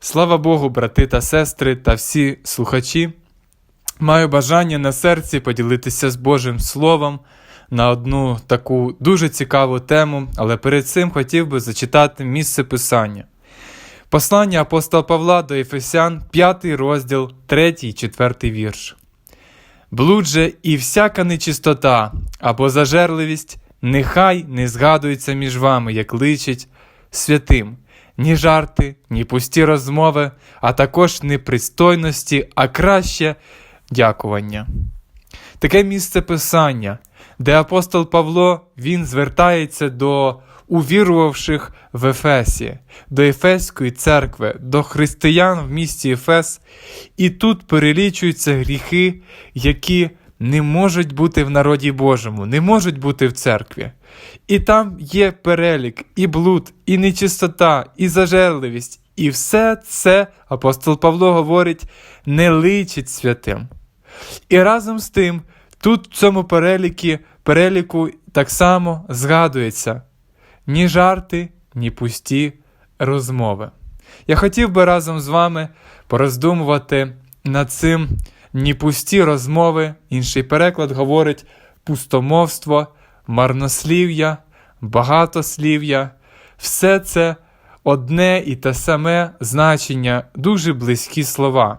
Слава Богу, брати та сестри та всі слухачі. Маю бажання на серці поділитися з Божим Словом на одну таку дуже цікаву тему, але перед цим хотів би зачитати місце Писання. Послання апостола Павла до Ефесян, 5 розділ, 3, 4 вірш. Блуд же і всяка нечистота або зажерливість нехай не згадується між вами, як личить святим, ні жарти, ні пусті розмови, а також непристойності, а краще дякування. Таке місце писання, де апостол Павло він звертається до увірувавших в Ефесі, до Ефеської церкви, до християн в місті Ефес, і тут перелічуються гріхи, які не можуть бути в народі Божому, не можуть бути в церкві. І там є перелік, і блуд, і нечистота, і зажерливість, і все це апостол Павло говорить, не личить святим. І разом з тим, тут в цьому переліку, переліку так само згадується ні жарти, ні пусті розмови. Я хотів би разом з вами пороздумувати над цим ні пусті розмови, інший переклад говорить пустомовство, марнослів'я, багатослів'я. Все це одне і те саме значення, дуже близькі слова.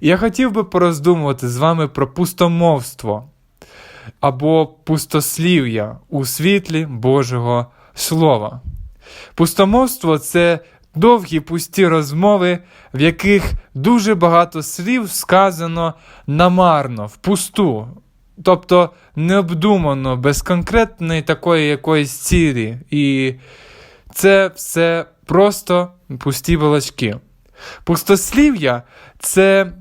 І я хотів би пороздумувати з вами про пустомовство або пустослів'я у світлі Божого Слова. Пустомовство це довгі пусті розмови, в яких дуже багато слів сказано намарно, впусту, тобто необдумано, без конкретної такої якоїсь цілі. І це все просто пусті балачки. Пустослів'я це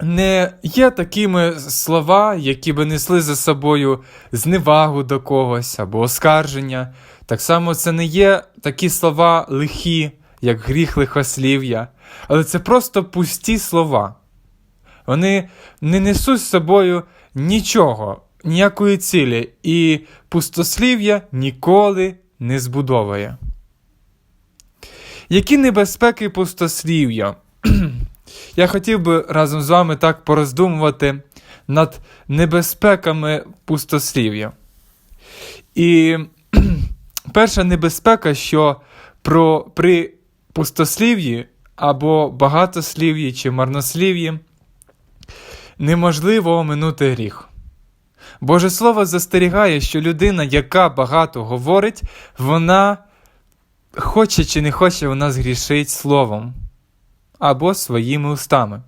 не є такими слова, які би несли за собою зневагу до когось або оскарження. Так само це не є такі слова лихі, як гріх лихослів'я, але це просто пусті слова. Вони не несуть з собою нічого, ніякої цілі, і пустослів'я ніколи не збудовує. Які небезпеки пустослів'я? Я хотів би разом з вами так пороздумувати над небезпеками пустослів'я. І перша небезпека, що про, при пустослів'ї або багатослів'ї чи марнослів'ї неможливо оминути гріх. Боже Слово застерігає, що людина, яка багато говорить, вона хоче чи не хоче, вона згрішить словом або своїми устами.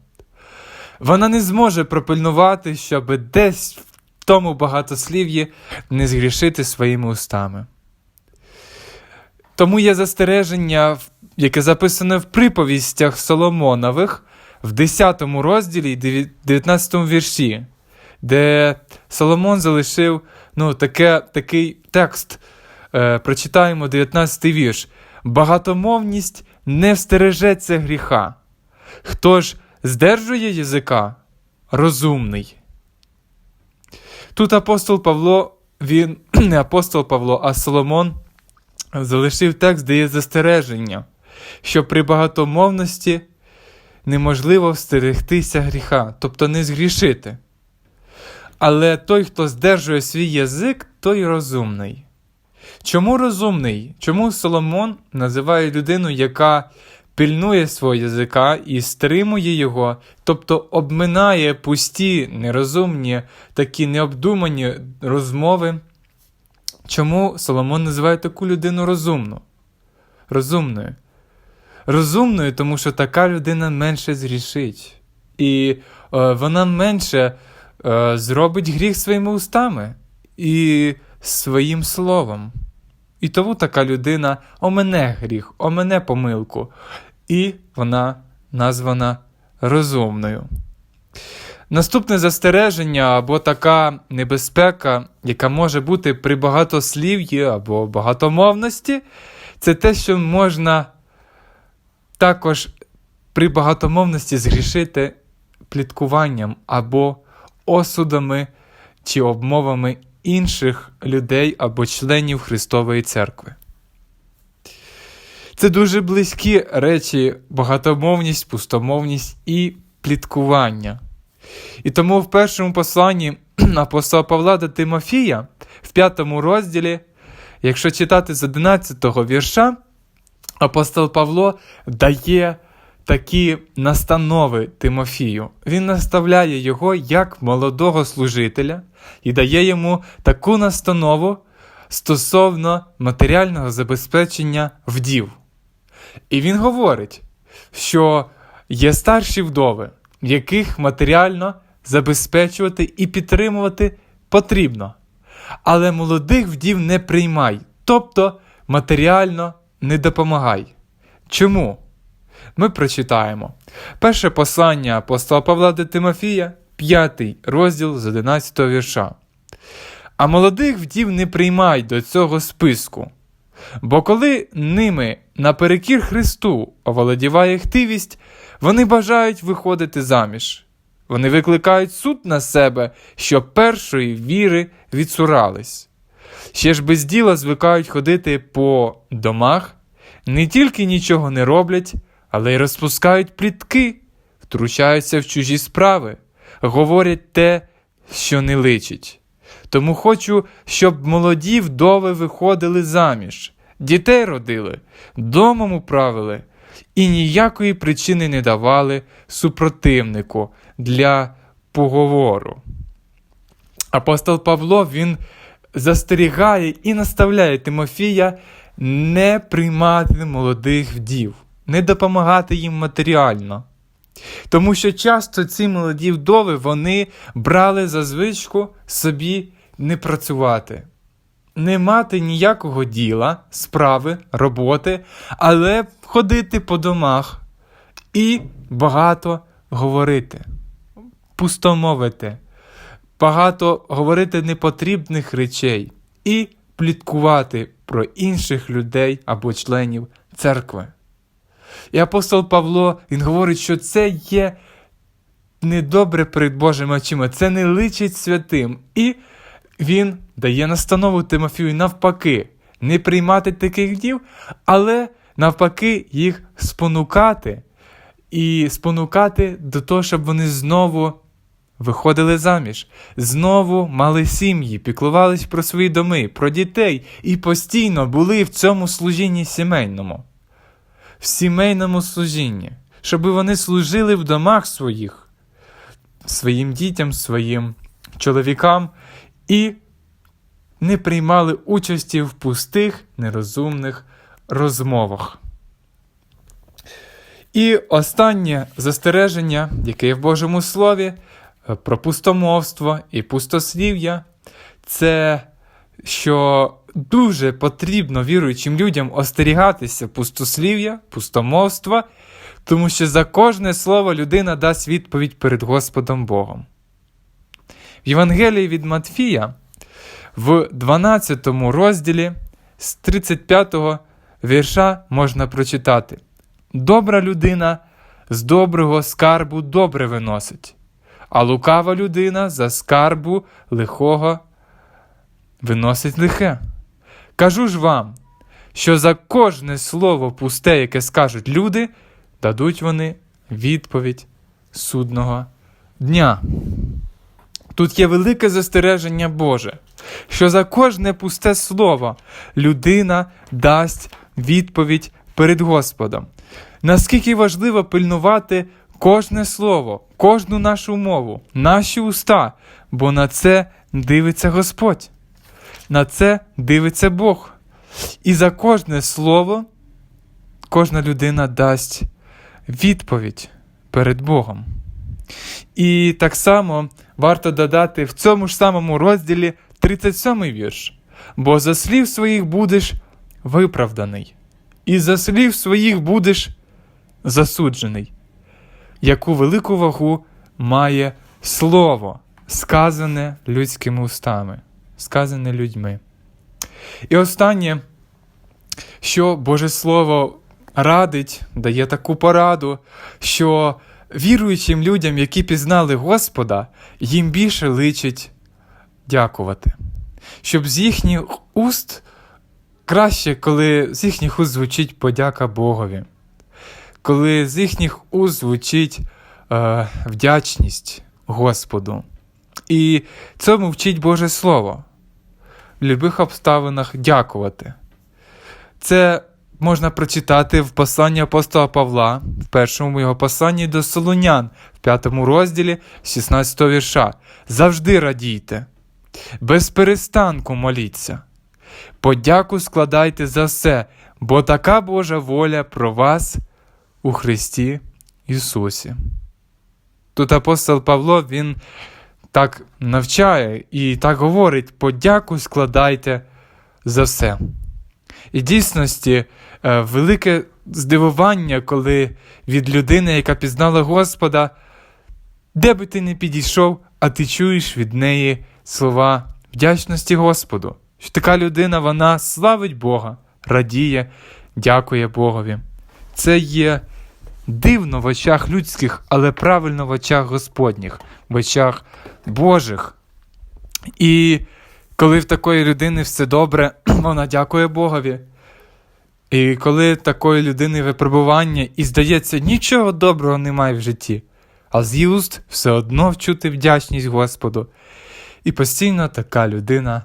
Вона не зможе пропильнувати, щоб десь в тому багатослів'ї не згрішити своїми устами. Тому є застереження, яке записане в приповістях Соломонових в 10 розділі 19 вірші, де Соломон залишив ну, таке, такий текст. Е, Прочитаємо 19 вірш. Багатомовність не встережеться гріха. Хто ж здержує язика? Розумний. Тут апостол Павло, він не апостол Павло, а Соломон залишив текст, де є застереження, що при багатомовності неможливо встерегтися гріха, тобто не згрішити. Але той, хто здержує свій язик, той розумний. Чому розумний? Чому Соломон називає людину, яка пильнує свого язика і стримує його, тобто обминає пусті, нерозумні, такі необдумані розмови? Чому Соломон називає таку людину розумну? Розумною? Розумною, тому що така людина менше зрішить. І е, вона менше е, зробить гріх своїми устами і своїм словом. І тому така людина омене гріх, омене помилку, і вона названа розумною. Наступне застереження або така небезпека, яка може бути при багатослів'ї або багатомовності, це те, що можна також при багатомовності згрішити пліткуванням або осудами чи обмовами інших людей або членів Христової Церкви. Це дуже близькі речі, багатомовність, пустомовність і пліткування. І тому в першому посланні апостола Павла до Тимофія, в п'ятому розділі, якщо читати з 11 вірша, апостол Павло дає такі настанови Тимофію. Він наставляє його як молодого служителя і дає йому таку настанову стосовно матеріального забезпечення вдів. І він говорить, що є старші вдови, яких матеріально забезпечувати і підтримувати потрібно. Але молодих вдів не приймай, тобто матеріально не допомагай. Чому? Ми прочитаємо перше послання апостола Павла до Тимофія, 5 розділ з 11 вірша. А молодих вдів не приймай до цього списку. Бо коли ними наперекір Христу оволодіває хтивість, вони бажають виходити заміж. Вони викликають суд на себе, що першої віри відсурались. Ще ж без діла звикають ходити по домах, не тільки нічого не роблять, але й розпускають плітки, втручаються в чужі справи, говорять те, що не личить. Тому хочу, щоб молоді вдови виходили заміж, дітей родили, домом управили і ніякої причини не давали супротивнику для поговору. Апостол Павло він застерігає і наставляє Тимофія не приймати молодих вдів, не допомагати їм матеріально. Тому що часто ці молоді вдови вони брали за звичку собі не працювати, не мати ніякого діла, справи, роботи, але ходити по домах і багато говорити, пустомовити, багато говорити непотрібних речей і пліткувати про інших людей або членів церкви. І апостол Павло він говорить, що це є недобре перед Божими очима, це не личить святим. І він дає настанову Тимофію навпаки, не приймати таких дів, але навпаки їх спонукати і спонукати до того, щоб вони знову виходили заміж, знову мали сім'ї, піклувались про свої доми, про дітей і постійно були в цьому служінні сімейному в сімейному служінні, щоб вони служили в домах своїх, своїм дітям, своїм чоловікам і не приймали участі в пустих, нерозумних розмовах. І останнє застереження, яке є в Божому Слові, про пустомовство і пустослів'я, це що дуже потрібно віруючим людям остерігатися пустослів'я, пустомовства, тому що за кожне слово людина дасть відповідь перед Господом Богом. В Євангелії від Матфія в 12 розділі з 35 вірша можна прочитати: Добра людина з доброго скарбу добре виносить, а лукава людина за скарбу лихого виносить лихе. Кажу ж вам, що за кожне слово пусте, яке скажуть люди, дадуть вони відповідь судного дня. Тут є велике застереження Боже, що за кожне пусте слово людина дасть відповідь перед Господом. Наскільки важливо пильнувати кожне слово, кожну нашу мову, наші уста, бо на це дивиться Господь на це дивиться Бог. І за кожне слово кожна людина дасть відповідь перед Богом. І так само варто додати в цьому ж самому розділі 37 вірш. Бо за слів своїх будеш виправданий, і за слів своїх будеш засуджений. Яку велику вагу має слово, сказане людськими устами сказане людьми. І останнє, що Боже Слово радить, дає таку пораду, що віруючим людям, які пізнали Господа, їм більше личить дякувати, щоб з їхніх уст краще, коли з їхніх уст звучить подяка Богові, коли з їхніх уст звучить е, вдячність Господу. І цьому вчить Боже Слово. В любих обставинах дякувати. Це можна прочитати в посланні апостола Павла, в першому його посланні до Солунян, в п'ятому розділі 16 вірша. Завжди радійте, без перестанку моліться. Подяку складайте за все, бо така Божа воля про вас у Христі Ісусі. Тут апостол Павло він так навчає і так говорить: подяку складайте за все. І дійсності е, велике здивування, коли від людини, яка пізнала Господа, де би ти не підійшов, а ти чуєш від неї слова вдячності Господу. Що така людина вона славить Бога, радіє, дякує Богові. Це є дивно в очах людських, але правильно в очах Господніх, в очах Божих. І коли в такої людини все добре, вона дякує Богові. І коли такої людини випробування, і здається, нічого доброго немає в житті, а з уст все одно вчути вдячність Господу. І постійно така людина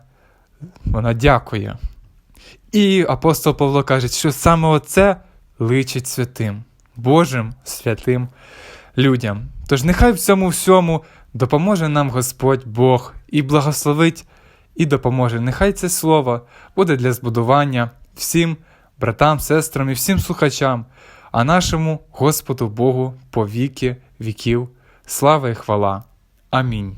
вона дякує. І апостол Павло каже, що саме оце личить святим, Божим святим людям. Тож нехай в цьому всьому допоможе нам Господь Бог і благословить, і допоможе. Нехай це слово буде для збудування всім братам, сестрам і всім слухачам, а нашому Господу Богу по віки віків. Слава і хвала. Амінь.